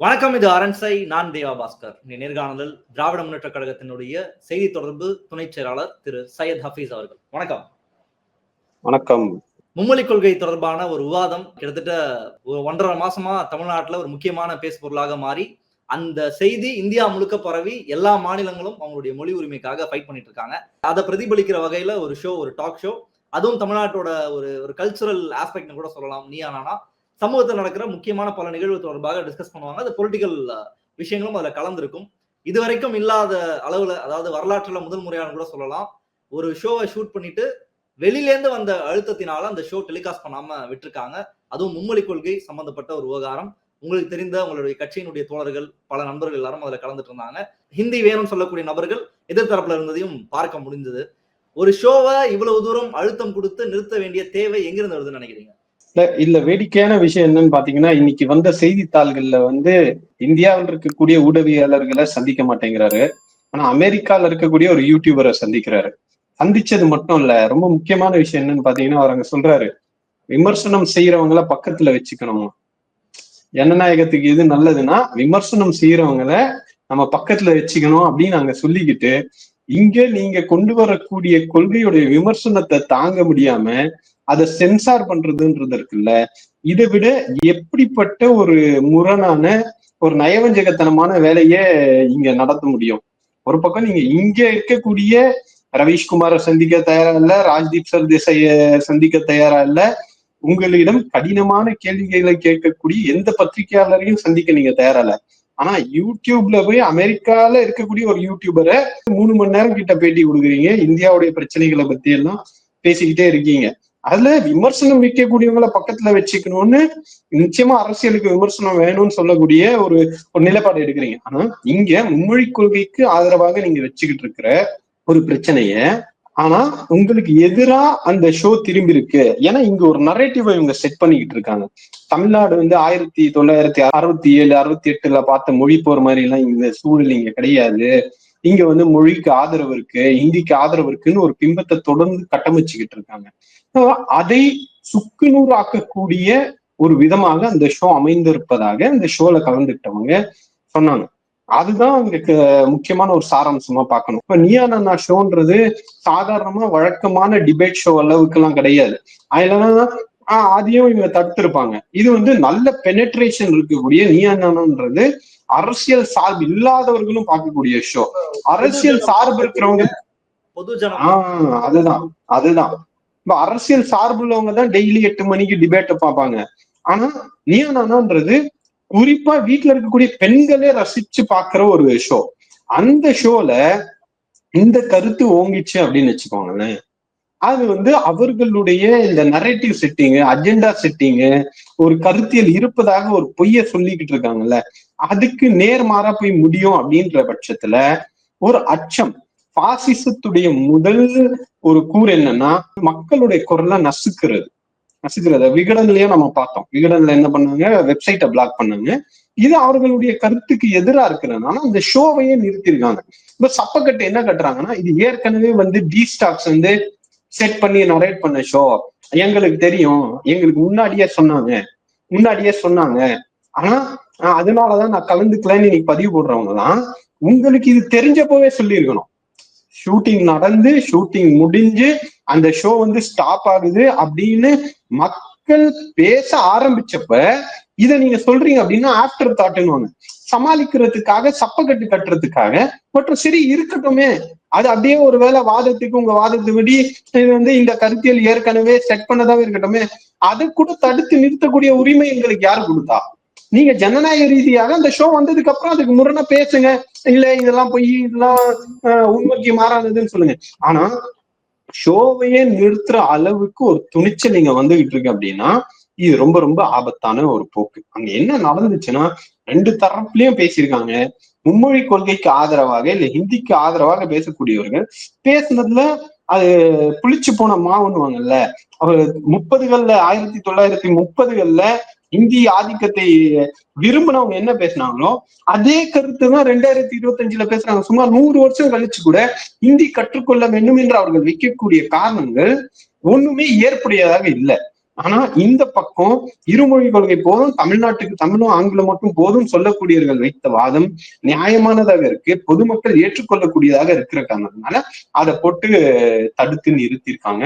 வணக்கம் இது அரண்சை நான் தேவா பாஸ்கர். நேர்காணலில் திராவிட முன்னேற்ற கழகத்தினுடைய செய்தி தொடர்பு துணை செயலாளர் திரு சையத் ஹபீஸ் அவர்கள். வணக்கம். வணக்கம். மும்மொழி கொள்கை தொடர்பான ஒரு விவாதம் கிட்டத்தட்ட ஒரு ஒன்றரை மாசமா தமிழ்நாட்டுல ஒரு முக்கியமான பேசு பொருளாக மாறி அந்த செய்தி இந்தியா முழுக்க பரவி எல்லா மாநிலங்களும் அவங்களுடைய மொழி உரிமைக்காக ஃபைட் பண்ணிட்டு இருக்காங்க. அதை பிரதிபலிக்கிற வகையில ஒரு ஷோ ஒரு டாக் ஷோ அதுவும் தமிழ்நாட்டோட ஒரு ஒரு கல்ச்சுரல் ஆஸ்பெக்ட்னு கூட சொல்லலாம். நீ ஆனானா சமூகத்தில் நடக்கிற முக்கியமான பல நிகழ்வு தொடர்பாக டிஸ்கஸ் பண்ணுவாங்க. அது பொலிட்டிக்கல் விஷயங்களும் அதில் கலந்துருக்கும். இது இதுவரைக்கும் இல்லாத அளவில் அதாவது வரலாற்றில் முதல் முறையான கூட சொல்லலாம். ஒரு ஷோவை ஷூட் பண்ணிட்டு வெளியிலேருந்து வந்த அழுத்தத்தினால அந்த ஷோ டெலிகாஸ்ட் பண்ணாம விட்டுருக்காங்க. அதுவும் மும்மொழி கொள்கை சம்பந்தப்பட்ட ஒரு விவகாரம். உங்களுக்கு தெரிந்த உங்களுடைய கட்சியினுடைய தோழர்கள் பல நண்பர்கள் எல்லாரும் அதில் கலந்துட்டு இருந்தாங்க. ஹிந்தி வேணும்னு சொல்லக்கூடிய நபர்கள் எதிர்த்தரப்புல இருந்ததையும் பார்க்க முடிந்தது. ஒரு ஷோவை இவ்வளவு தூரம் அழுத்தம் கொடுத்து நிறுத்த வேண்டிய தேவை எங்கிருந்து வருதுன்னு நினைக்கிறீங்க? இல்ல வேடிக்கையான விஷயம் என்னன்னு பாத்தீங்கன்னா இன்னைக்கு வந்த செய்தித்தாள்கள்ல வந்து இந்தியாவில் இருக்கக்கூடிய ஊடகவியலாளர்களை சந்திக்க மாட்டேங்கிறாரு. ஆனா அமெரிக்கால இருக்கக்கூடிய ஒரு யூடியூபரை சந்திக்கிறாரு. சந்திச்சது மட்டும் இல்ல ரொம்ப முக்கியமான விஷயம் என்னன்னு பாத்தீங்கன்னா அவர் அங்க சொல்றாரு விமர்சனம் செய்யறவங்கள பக்கத்துல வச்சுக்கணும். ஜனநாயகத்துக்கு எது நல்லதுன்னா விமர்சனம் செய்யறவங்கள நம்ம பக்கத்துல வச்சுக்கணும் அப்படின்னு அங்க சொல்லிக்கிட்டு இங்க நீங்க கொண்டு வரக்கூடிய கொள்கையுடைய விமர்சனத்தை தாங்க முடியாம அதை சென்சார் பண்றதுன்றது இருக்குல்ல? இதை விட எப்படிப்பட்ட ஒரு முரணான ஒரு நயவஞ்சகத்தனமான வேலையை இங்க நடத்த முடியும்? ஒரு பக்கம் நீங்க இங்க இருக்கக்கூடிய ரவீஷ்குமாரை சந்திக்க தயாரா இல்ல ராஜ்தீப் சர்தேசாய சந்திக்க தயாரா இல்ல உங்களிடம் கடினமான கேள்விகளை கேட்கக்கூடிய எந்த பத்திரிகையாளரையும் சந்திக்க நீங்க தயாரா இல்ல. ஆனா யூடியூப்ல போய் அமெரிக்கால இருக்கக்கூடிய ஒரு யூடியூபரை மூணு மணி நேரம் கிட்ட பேட்டி கொடுக்குறீங்க. இந்தியாவுடைய பிரச்சனைகளை பத்தி எல்லாம் பேசிக்கிட்டே இருக்கீங்க. அதுல விமர்சனம் வைக்கக்கூடியவங்களை பக்கத்துல வச்சுக்கணும்னு நிச்சயமா அரசியலுக்கு விமர்சனம் வேணும்னு சொல்லக்கூடிய ஒரு ஒரு நிலைப்பாடு எடுக்கிறீங்க. ஆனா இங்க மும்மொழி கொள்கைக்கு ஆதரவாக நீங்க வச்சுக்கிட்டு இருக்கிற ஒரு பிரச்சனைய ஆனா உங்களுக்கு எதிரா அந்த ஷோ திரும்பி இருக்கு. ஏன்னா இங்க ஒரு நரேட்டிவ் இவங்க செட் பண்ணிக்கிட்டு இருக்காங்க. தமிழ்நாடு வந்து ஆயிரத்தி தொள்ளாயிரத்தி அறுபத்தி ஏழு அறுபத்தி எட்டுல பார்த்த மொழி போற மாதிரி எல்லாம் இந்த சூழல் இங்க கிடையாது. இங்க வந்து மொழிக்கு ஆதரவு இருக்கு ஹிந்திக்கு ஆதரவு இருக்குன்னு ஒரு பிம்பத்தை தொடர்ந்து கட்டமைச்சுக்கிட்டு இருக்காங்க. அதை சுக்குநூறு ஆக்கக்கூடிய ஒரு விதமாக அந்த ஷோ அமைந்திருப்பதாக அந்த ஷோல கலந்துக்கிட்டவங்க சொன்னாங்க. அதுதான் அங்க முக்கியமான ஒரு சாராம்சமா பார்க்கணும். இப்ப நியானா ஷோன்றது சாதாரணமா வழக்கமான டிபேட் ஷோ அளவுக்கு எல்லாம் கிடையாது அதுலதான் ஆஹ் அதையும் இவங்க தடுத்திருப்பாங்க. இது வந்து நல்ல பெனட்ரேஷன் இருக்கக்கூடிய நியானான்றது அரசியல் சார்பு இல்லாதவர்களும் பார்க்கக்கூடிய ஷோ அரசியல் சார்பு இருக்கிறவங்க ஆஹ் அதுதான் அதுதான். இப்ப அரசியல் சார்புள்ளவங்க தான் டெய்லி எட்டு மணிக்கு டிபேட்டை பார்ப்பாங்க. ஆனா நியானான்றது குறிப்பா வீட்டுல இருக்கக்கூடிய பெண்களே ரசிச்சு பாக்குற ஒரு ஷோ அந்த ஷோல இந்த கருத்து ஓங்கிச்சு அப்படின்னு வச்சுக்கோங்களேன். அது வந்து அவர்களுடைய இந்த நரேட்டிவ் செட்டிங்கு அஜெண்டா செட்டிங்கு ஒரு கருத்தியல் இருப்பதாக ஒரு பொய்ய சொல்லிக்கிட்டு இருக்காங்கல்ல. அதுக்கு நேர்மாறா போய் முடியும் அப்படின்ற பட்சத்துல ஒரு அச்சம் பாசிசத்துடைய முதல் ஒரு கூறு என்னன்னா மக்களுடைய குரலை நசுக்கிறது. நசுக்கிறது. விகடன்லயே நம்ம பார்த்தோம். விகடன்ல என்ன பண்ணாங்க? வெப்சைட்டை பிளாக் பண்ணாங்க. இது அவர்களுடைய கருத்துக்கு எதிராக இருக்கிறதுனால அந்த ஷோவையே நிறுத்திருக்காங்க இப்ப சப்பக்கட்டு என்ன கட்டுறாங்கன்னா இது ஏற்கனவே வந்து டி ஸ்டாக்ஸ் வந்து செட் பண்ணி நரேட் பண்ண ஷோ எங்களுக்கு தெரியும். எங்களுக்கு முன்னாடியே சொன்னாங்க. முன்னாடியே சொன்னாங்க. ஆனா அதனாலதான் நான் கலந்துக்கலன்னு இன்னைக்கு பதிவு போடுறவங்க தான். உங்களுக்கு இது தெரிஞ்சப்பவே சொல்லியிருக்கணும். ஷூட்டிங் நடந்து ஷூட்டிங் முடிஞ்சு அந்த ஷோ வந்து ஸ்டாப் ஆகுது அப்படின்னு மக்கள் பேச ஆரம்பிச்சப்ப இத நீங்க சொல்றீங்க அப்படின்னா ஆஃப்டர் தாட்டுன்னு சமாளிக்கிறதுக்காக சப்பக்கட்டு கட்டுறதுக்காக மற்றும் சரி இருக்கட்டுமே. அது அப்படியே ஒருவேளை வாதத்துக்கு உங்க வாதத்துபடி இது வந்து இந்த கருத்தியல் ஏற்கனவே செட் பண்ணதாவே இருக்கட்டுமே. அதை கூட தடுத்து நிறுத்தக்கூடிய உரிமை எங்களுக்கு யார் கொடுத்தா? நீங்க ஜனநாயக ரீதியாக அந்த ஷோ வந்ததுக்கு அப்புறம் அதுக்கு முரணா பேசுங்க. இல்ல இதெல்லாம் பொய் இதெல்லாம் உண்மைக்கு மாறாததுன்னு சொல்லுங்க. ஆனா ஷோவையே நிறுத்துற அளவுக்கு ஒரு துணிச்சல் நீங்க வந்துகிட்டு இருக்கு அப்படின்னா இது ரொம்ப ரொம்ப ஆபத்தான ஒரு போக்கு. அங்க என்ன நடந்துச்சுன்னா ரெண்டு தரப்புலயும் பேசியிருக்காங்க. மும்மொழி கொள்கைக்கு ஆதரவாக இல்ல ஹிந்திக்கு ஆதரவாக பேசக்கூடியவர்கள் பேசுனதுல அது புளிச்சு போன மாவுன்னுவாங்கல்ல. அவர் முப்பதுகள்ல ஆயிரத்தி தொள்ளாயிரத்தி முப்பதுகள்ல இந்தி ஆதிக்கத்தை விரும்பினவங்க என்ன பேசினாங்களோ அதே கருத்து தான் ரெண்டாயிரத்தி இருபத்தி அஞ்சுல பேசுறாங்க. சுமார் நூறு வருஷம் கழிச்சு கூட இந்தி கற்றுக்கொள்ள வேண்டும் என்று அவர்கள் வைக்கக்கூடிய காரணங்கள் ஒண்ணுமே ஏற்புடையதாக இல்லை. ஆனா இந்த பக்கம் இருமொழி கொள்கை போதும் தமிழ்நாட்டுக்கு தமிழும் ஆங்கிலம் மட்டும் போதும் சொல்லக்கூடியவர்கள் வைத்த வாதம் நியாயமானதாக இருக்கு பொதுமக்கள் ஏற்றுக்கொள்ளக்கூடியதாக இருக்கிற காரணத்தினால அதை போட்டு தடுத்து நிறுத்தியிருக்காங்க.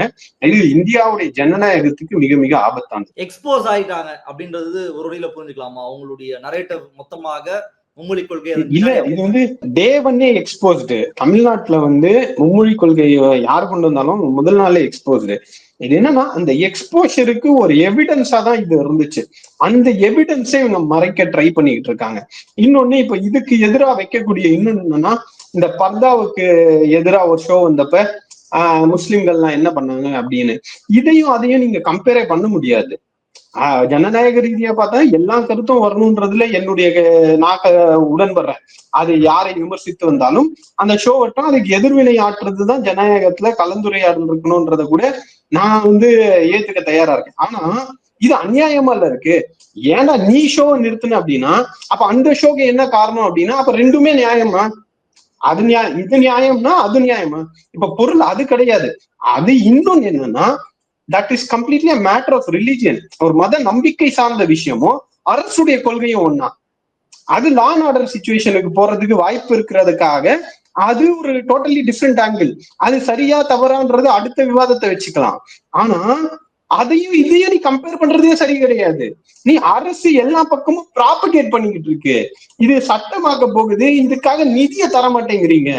இது இந்தியாவுடைய ஜனநாயகத்துக்கு மிக மிக ஆபத்தானது. எக்ஸ்போஸ் ஆயிட்டாங்க அப்படின்றது ஒரு வழியில புரிஞ்சுக்கலாமா? அவங்களுடைய நரேட்டிவ் மொத்தமாக மும்மொழி கொள்கை இல்ல இது வந்து டே ஒன்னே எக்ஸ்போஸ்டு தமிழ்நாட்டுல வந்து மும்மொழி கொள்கையை யார் கொண்டு வந்தாலும் முதல் நாளே எக்ஸ்போஸ்டு இது என்னன்னா அந்த எக்ஸ்போஷருக்கு ஒரு எவிடன்ஸா தான் இது இருந்துச்சு. அந்த எவிடன்ஸை இவங்க மறைக்க ட்ரை பண்ணிக்கிட்டு இருக்காங்க. இன்னொன்னு இப்ப இதுக்கு எதிராக வைக்கக்கூடிய இன்னொன்னு என்னன்னா இந்த பர்தாவுக்கு எதிராக ஒரு ஷோ வந்தப்ப ஆஹ் முஸ்லிம்கள்லாம் என்ன பண்ணாங்க அப்படின்னு. இதையும் அதையும் நீங்க கம்பேரே பண்ண முடியாது. ஆஹ் ஜனநாயக ரீதியா பார்த்தா எல்லா கருத்தும் வரணுன்றதுல என்னுடைய நான் உடன்படுறேன். அது யாரை விமர்சித்து வந்தாலும் அந்த ஷோ வட்டம் அதுக்கு எதிர்வினை ஆற்றுறதுதான் ஜனநாயகத்துல கலந்துரையாடல் இருக்கணும்ன்றத கூட நான் வந்து ஏத்துக்க தயாரா இருக்கேன். ஆனா இது அநியாயமா இல்ல இருக்கு. ஏன்னா நீ ஷோ நிறுத்தின அப்படின்னா அப்ப அந்த ஷோக்கு என்ன காரணம் அப்படின்னா அப்ப ரெண்டுமே நியாயமா? அது நியாயம் இது நியாயம்னா அது நியாயமா? இப்ப பொருள் அது கிடையாது. அது இன்னொன்னு என்னன்னா that is completely matter of religion ஒரு மத நம்பிக்கை சார்ந்த விஷயமும் அரசுடைய கொள்கையும் ஒண்ணா. அது லா அண்ட் ஆர்டர் சுச்சுவேஷனுக்கு போறதுக்கு வாய்ப்பு இருக்கிறதுக்காக அது ஒரு டோட்டலி டிஃப்ரெண்ட் ஆங்கிள் அது சரியா தவறான்றது அடுத்த விவாதத்தை வச்சுக்கலாம். ஆனா அதையும் இதையும் நீ கம்பேர் பண்றதே சரி கிடையாது. நீ அரசு எல்லா பக்கமும் ப்ராபகேட் பண்ணிக்கிட்டு இருக்கு. இது சட்டமாக்க போகுது இதுக்காக நிதியை தர மாட்டேங்கிறீங்க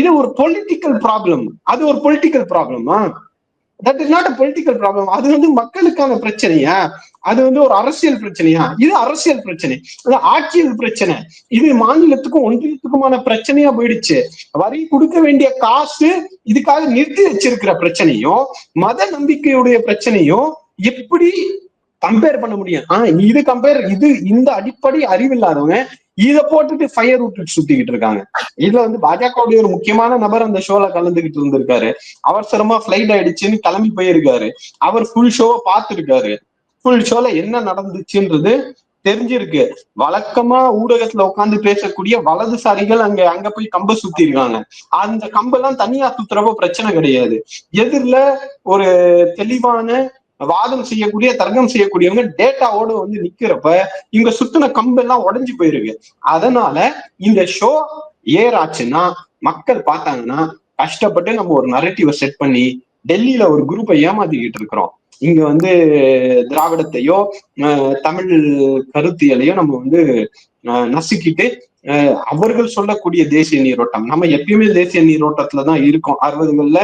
இது ஒரு பொலிட்டிக்கல் ப்ராப்ளம் அது ஒரு பொலிட்டிக்கல் ப்ராப்ளமா that is not a political problem அது வந்து மக்களுக்கான பிரச்சனையா? அது வந்து ஒரு அரசியல் பிரச்சனையா? இது அரசியல் பிரச்சனை. அது ஆட்சியல் பிரச்சனை. இது மாநிலத்துக்கும் ஒன்றியத்துக்குமான பிரச்சனையா போயிடுச்சு. வரி கொடுக்க வேண்டிய காசு இதுக்காக நிறுத்தி வச்சிருக்கிற பிரச்சனையும் மத நம்பிக்கையுடைய பிரச்சனையும் எப்படி கம்பேர் பண்ண முடியும்? ஆஹ் இது கம்பேர் இது இந்த அடிப்படை அறிவில்லாதவங்க இத போட்டுட்டு ஃபயர் விட்டு சுத்திக்கிட்டு இருக்காங்க. இதுல வந்து பாஜகவுடைய ஒரு முக்கியமான நபர் அந்த ஷோல கலந்துகிட்டு இருந்திருக்காரு. அவசரமா ஃபிளைட் ஆயிடுச்சுன்னு கிளம்பி போயிருக்காரு. அவர் ஃபுல் ஷோவை பார்த்துருக்காரு. ஃபுல் ஷோல என்ன நடந்துச்சுன்றது தெரிஞ்சிருக்கு. வழக்கமா ஊடகத்துல உட்காந்து பேசக்கூடிய வலதுசாரிகள் அங்க அங்க போய் கம்ப சுத்தி இருக்காங்க. அந்த கம்பெல்லாம் தனியா சுத்துறப்போ பிரச்சனை கிடையாது. எதிரில ஒரு தெளிவான வாதம் செய்யக்கூடிய தர்க்கம் செய்யக்கூடியவங்க டேட்டாவோட வந்து நிக்கிறப்ப இங்க சுத்தின கம்பெல்லாம் உடஞ்சு போயிருக்கு. அதனால இந்த ஷோ ஏறாச்சுன்னா மக்கள் பார்த்தாங்கன்னா கஷ்டப்பட்டு நம்ம ஒரு நரேட்டிவை செட் பண்ணி டெல்லியில ஒரு குரூப்பை ஏமாத்திக்கிட்டு இருக்கிறோம். இங்க வந்து திராவிடத்தையோ தமிழ் கருத்தியலையோ நம்ம வந்து நசுக்கிட்டு அவர்கள் சொல்லக்கூடிய தேசிய நீரோட்டம். நம்ம எப்பயுமே தேசிய நீரோட்டத்துல தான் இருக்கோம். அறுபதுகள்ல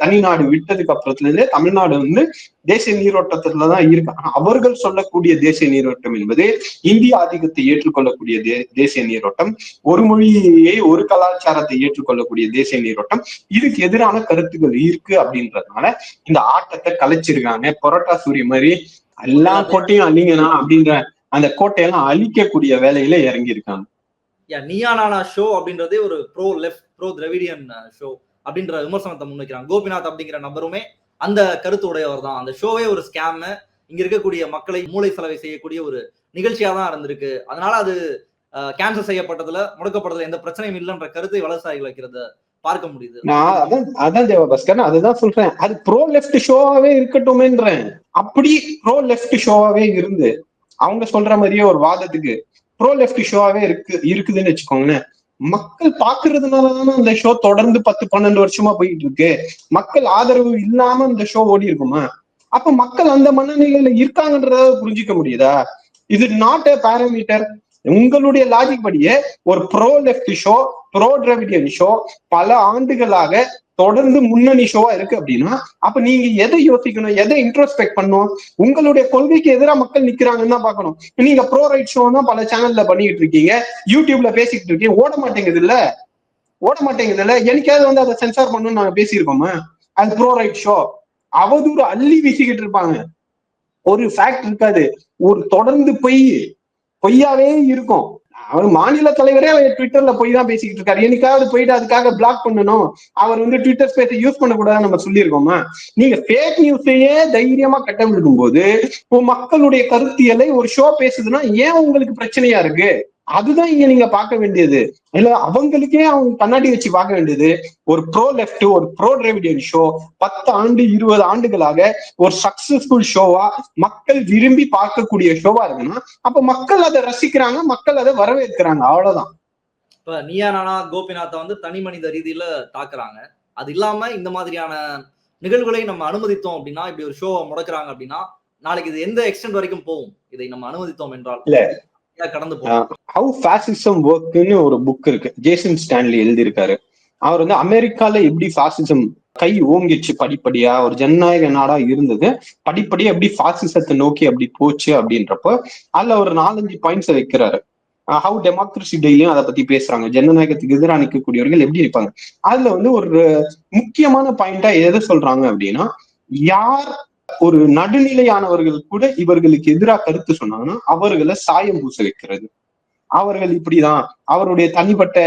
தனிநாடு விட்டதுக்கு அப்புறத்துல இருந்தே தமிழ்நாடு வந்து தேசிய நீரோட்டத்துல தான் இருக்கு. ஆனா அவர்கள் சொல்லக்கூடிய தேசிய நீரோட்டம் என்பது இந்திய ஆதிக்கத்தை ஏற்றுக்கொள்ளக்கூடிய தே தேசிய நீரோட்டம். ஒரு மொழியை ஒரு கலாச்சாரத்தை ஏற்றுக்கொள்ளக்கூடிய தேசிய நீரோட்டம். இதுக்கு எதிரான கருத்துக்கள் இருக்கு அப்படின்றதுனால இந்த ஆட்டத்தை கலைச்சிருக்காங்க. பொரோட்டா சூரிய மாதிரி எல்லா கோட்டையும் அழிங்கனா அப்படின்ற அந்த கோட்டையெல்லாம் அழிக்கக்கூடிய வேலையில இறங்கி இருக்காங்க நியானானா ஷோ அப்படின்றதே ஒரு pro left pro Dravidian show அப்படின்ற விமர்சனத்தை முன்வைக்கிறாங்க. கோபிநாத் அப்படிங்கிற நபருமே அந்த கருத்து உடையவர் தான். அந்த ஷோவே ஒரு ஸ்கேம் இங்க இருக்கக்கூடிய மக்களை மூளை செலவை செய்யக்கூடிய ஒரு நிகழ்ச்சியா தான் இருந்திருக்கு. அதனால அது கேன்சல் செய்யப்பட்டதுல முடக்கப்பட்டதுல எந்த பிரச்சனையும் இல்லைன்ற கருத்தை வலதுசாரிகள் வைக்கிறத பார்க்க முடியுது. நான் அதான் அதான் நான் அதுதான் சொல்றேன். அது ப்ரோ லெஃப்ட் ஷோவாவே இருக்கட்டுமேன்றேன். அப்படி ப்ரோ லெஃப்ட் ஷோவாவே இருந்து அவங்க சொல்ற மாதிரியே ஒரு வாதத்துக்கு ப்ரோ லெஃப்ட் ஷோவாவே இருக்கு இருக்குதுன்னு வச்சுக்கோங்களேன். மக்கள் பாக்குறதுனாலதானே அந்த ஷோ தொடர்ந்து பத்து பன்னெண்டு வருஷமா போயிட்டு இருக்கு. மக்கள் ஆதரவு இல்லாம அந்த ஷோ ஓடி இருக்குமா? அப்ப மக்கள் அந்த மனநிலையில இருக்காங்கன்றத புரிஞ்சுக்க முடியுதா? இது நாட் a பேராமீட்டர் உங்களுடைய லாஜிக் படியே ஒரு pro left show pro Dravidian show பல ஆண்டுகளாக தொடர்ந்து முன்னணி ஷோவா இருக்கு அப்படின்னா அப்ப நீங்க எதை யோசிக்கணும்? எதை இன்ட்ரோஸ்பெக்ட் பண்ணணும்? உங்களுடைய கொள்கைக்கு எதிராக மக்கள் நிக்கிறாங்கன்னு தான் பார்க்கணும். நீங்க ப்ரோ ரைட் ஷோ தான் பல சேனல்ல பண்ணிட்டு இருக்கீங்க. யூடியூப்ல பேசிக்கிட்டு இருக்கீங்க. ஓட மாட்டேங்குது இல்ல? ஓட மாட்டேங்குது இல்ல? எனக்காவது வந்து அதை சென்சார் பண்ணணும்னு நாங்க பேசியிருக்கோமா? அது ப்ரோ ரைட் ஷோ அவதூறு அள்ளி வீசிக்கிட்டு இருப்பாங்க. ஒரு ஃபேக்ட் இருக்காது. ஒரு தொடர்ந்து பொய் பொய்யாவே இருக்கும். அவர் மாநில தலைவரே அவர் ட்விட்டர்ல போய் தான் பேசிக்கிட்டு இருக்காரு. என்னைக்காவது போயிட்டு அதுக்காக பிளாக் பண்ணணும். அவர் வந்து ட்விட்டர் ஸ்பேஸை யூஸ் பண்ணக்கூடாதுன்னு நம்ம சொல்லியிருக்கோமா? நீங்க ஃபேக் நியூஸையே தைரியமா கட்டவிழ்க்கும் போது மக்களுடைய கருத்தியலை ஒரு ஷோ பேசுதுன்னா ஏன் உங்களுக்கு பிரச்சனையா இருக்கு? அதுதான் இங்க நீங்க பார்க்க வேண்டியது. இல்ல அவங்களுக்கே அவங்க கண்ணாடி வச்சு பார்க்க வேண்டியது. ஒரு ப்ரோ லெஃப்ட் ஒரு ப்ரோ டிரைவிடியன் ஷோ பத்து ஆண்டு இருபது ஆண்டுகளாக ஒரு சக்சஸ்ஃபுல் ஷோவா மக்கள் விரும்பி பார்க்கக்கூடிய ஷோவா இருக்குன்னா அப்ப மக்கள் அதை ரசிக்கிறாங்க மக்கள் அதை வரவேற்கிறாங்க. அவ்வளவுதான். இப்ப நீயா நானா கோபிநாத்தை வந்து தனி மனித ரீதியில தாக்குறாங்க. அது இல்லாம இந்த மாதிரியான நிகழ்வுகளை நம்ம அனுமதித்தோம் அப்படின்னா இப்படி ஒரு ஷோ முடக்குறாங்க அப்படின்னா நாளைக்கு இது எந்த எக்ஸ்டென்ட் வரைக்கும் போகும்? இதை நம்ம அனுமதித்தோம் என்றால்? கடந்து ஹவு ஃபாசிசம் ஒர்க்னு ஒரு புக் இருக்கு. ஜேசன் ஸ்டான்லி எழுதியிருக்காரு. அவர் வந்து அமெரிக்கால எப்படி ஃபாசிசம் கை ஓங்கிச்சு படிப்படியா ஒரு ஜனநாயக நாடா இருந்தது. படிப்படியா எப்படி ஃபாசிசத்தை நோக்கி அப்படி போச்சு அப்படின்றப்போ அதுல ஒரு நாலஞ்சு பாயிண்ட்ஸ் வைக்கிறாரு. ஹவு டெமோக்ரஸி டேயும் அதை பத்தி பேசுறாங்க. ஜனநாயகத்துக்கு எதிராக நிற்கக்கூடியவர்கள் எப்படி இருப்பாங்க. அதுல வந்து ஒரு முக்கியமான பாயிண்டா எதை சொல்றாங்க அப்படின்னா யார் ஒரு நடுநிலையானவர்கள் கூட இவர்களுக்கு எதிராக கருத்து சொன்னாங்கன்னா அவர்களை சாயம் பூச வைக்கிறது அவர்கள் இப்படிதான் அவருடைய தனிப்பட்ட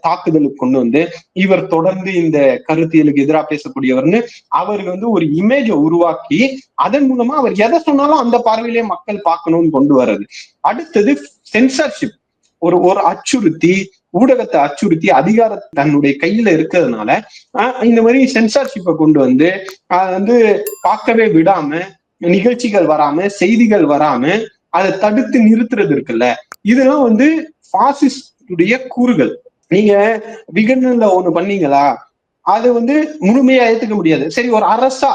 தாக்குதலுக்கு கொண்டு வந்து இவர் தொடர்ந்து இந்த கருத்தியலுக்கு எதிராக பேசக்கூடியவர்னு அவருக்கு வந்து ஒரு இமேஜை உருவாக்கி அதன் மூலமா அவர் எதை சொன்னாலும் அந்த பார்வையிலே மக்கள் பார்க்கணும்னு கொண்டு வர்றது. அடுத்தது சென்சார்ஷிப் ஒரு ஒரு அச்சுறுத்தி ஊடகத்தை அச்சுறுத்தி அதிகார தன்னுடைய கையில இருக்கிறதுனால இந்த மாதிரி சென்சார்ஷிப்பை கொண்டு வந்து அதை வந்து பார்க்கவே விடாம நிகழ்ச்சிகள் வராம செய்திகள் வராம அதை தடுத்து நிறுத்துறது இருக்குல்ல? இதெல்லாம் வந்து பாசிஸ்டுடைய கூறுகள். நீங்க விகடனில் ஒண்ணு பண்ணீங்களா? அது வந்து முழுமையா ஏத்துக்க முடியாது. சரி ஒரு அரசா?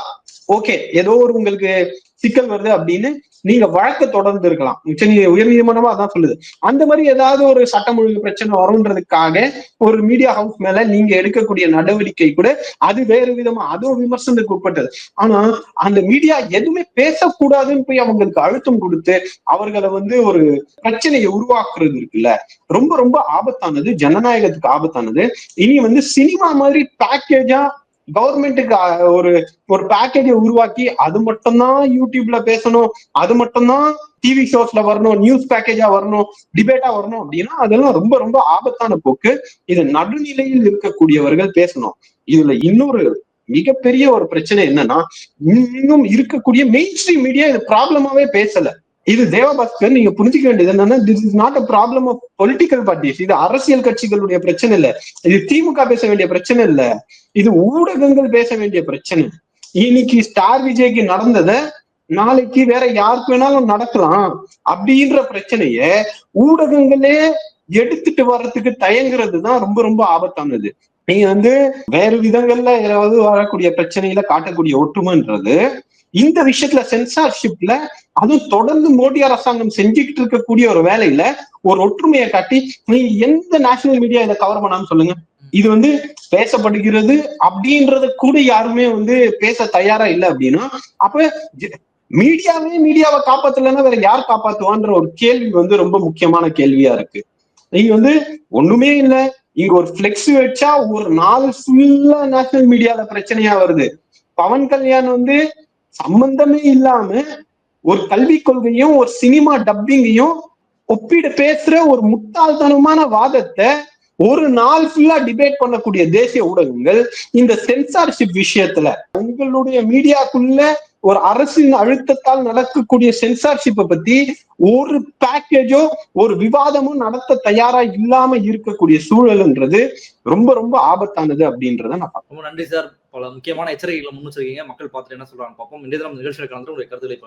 ஓகே. ஏதோ ஒரு உங்களுக்கு சிக்கல் வருது அப்படின்னு நீங்க வழக்க தொடர்ந்து இருக்கலாம். உச்ச நீ- உயர்நீதிமன்றமா அதான் சொல்லுது. அந்த மாதிரி ஏதாவது ஒரு சட்டம் ஒழுங்கு பிரச்சனை வரும்ன்றதுக்காக ஒரு மீடியா ஹவுஸ் மேல நீங்க எடுக்கக்கூடிய நடவடிக்கை கூட அது வேறு விதமா அதுவும் விமர்சனத்துக்கு உட்பட்டது. ஆனா அந்த மீடியா எதுவுமே பேசக்கூடாதுன்னு போய் அவங்களுக்கு அழுத்தம் கொடுத்து அவர்களை வந்து ஒரு பிரச்சனையை உருவாக்குறது இருக்குல்ல. ரொம்ப ரொம்ப ஆபத்தானது. ஜனநாயகத்துக்கு ஆபத்தானது. இனி வந்து சினிமா மாதிரி பேக்கேஜா கவர்மெண்ட்டுக்கு ஒரு ஒரு பேக்கேஜை உருவாக்கி அது மட்டும்தான் யூடியூப்ல பேசணும் அது மட்டும்தான் டிவி ஷோஸ்ல வரணும் நியூஸ் பேக்கேஜா வரணும் டிபேட்டா வரணும் அப்படின்னா அதெல்லாம் ரொம்ப ரொம்ப ஆபத்தான போக்கு. இது நடுநிலையில் இருக்கக்கூடியவர்கள் பேசணும். இதுல இன்னொரு மிகப்பெரிய ஒரு பிரச்சனை என்னன்னா இன்னும் இருக்கக்கூடிய மெயின் ஸ்ட்ரீம் மீடியா இது ப்ராப்ளமாவே பேசல. இது தேவபாஸ்கர் நீங்க புரிஞ்சுக்க வேண்டியது என்னன்னா this is not a problem of political parties இது அரசியல் கட்சிகளுடைய பிரச்சனை இல்ல. இது திமுக பேச வேண்டிய பிரச்சனை இல்ல. இது ஊடகங்கள் பேச வேண்டிய பிரச்சனை. இன்னைக்கு ஸ்டார் விஜய்க்கு நடந்தத நாளைக்கு வேற யாருக்கு வேணாலும் நடக்கலாம் அப்படின்ற பிரச்சனைய ஊடகங்களே எடுத்துட்டு வர்றதுக்கு தயங்குறது தான் ரொம்ப ரொம்ப ஆபத்தானது. நீங்க வந்து வேறு விதங்கள்ல ஏதாவது வரக்கூடிய பிரச்சனையில காட்டக்கூடிய ஒற்றுமைன்றது இந்த விஷயத்துல சென்சார்ஷிப்ல அதுவும் தொடர்ந்து மோடி அரசாங்கம் செஞ்சுக்கிட்டு இருக்கக்கூடிய ஒரு வேலையில ஒரு ஒற்றுமையை காட்டி நீங்க எந்த நேஷனல் மீடியா இதை கவர் பண்ணாம சொல்லுங்க? இது வந்து பேசப்படுகிறது அப்படின்றத கூட யாருமே வந்து பேச தயாரா இல்லை அப்படின்னா அப்ப மீடியாவே மீடியாவை காப்பாத்தலன்னா வேற யார் காப்பாத்துவான்ற ஒரு கேள்வி வந்து ரொம்ப முக்கியமான கேள்வியா இருக்கு. நீங்க வந்து ஒண்ணுமே இல்ல. இங்க ஒரு பிளெக்ஸ் வச்சா ஒரு நாள் ஃபுல்லா நேஷனல் மீடியால பிரச்சனையா வருது. பவன் கல்யாண் வந்து சம்பந்தமே இல்லாம ஒரு கல்விக் கொள்கையும் ஒரு சினிமா டப்பிங்கையும் ஒப்பிட பேசுற ஒரு முட்டாள்தனமான வாதத்தை ஒரு நாள் ஃபுல்லா டிபேட் பண்ணக்கூடிய தேசிய ஊடகங்கள் இந்த சென்சார்ஷிப் விஷயத்துல உங்களுடைய மீடியாக்குள்ள ஒரு அரசின் அழுத்தத்தால் நடக்கக்கூடிய சென்சார்ஷிப்பை பத்தி ஒரு பேக்கேஜோ ஒரு விவாதமும் நடத்த தயாரா இல்லாம இருக்கக்கூடிய சூழல்ன்றது ரொம்ப ரொம்ப ஆபத்தானது அப்படின்றத நான் பார்க்கிறேன். ரொம்ப நன்றி சார் பல முக்கியமான எச்சரிக்கைகளை முன்னெச்சரிக்கைங்க மக்கள் பார்த்துட்டு என்ன சொல்றாங்க பார்ப்போம். இன்றைய தினம் நிகழ்ச்சியில் கலந்து உங்களுடைய கருத்துக்களை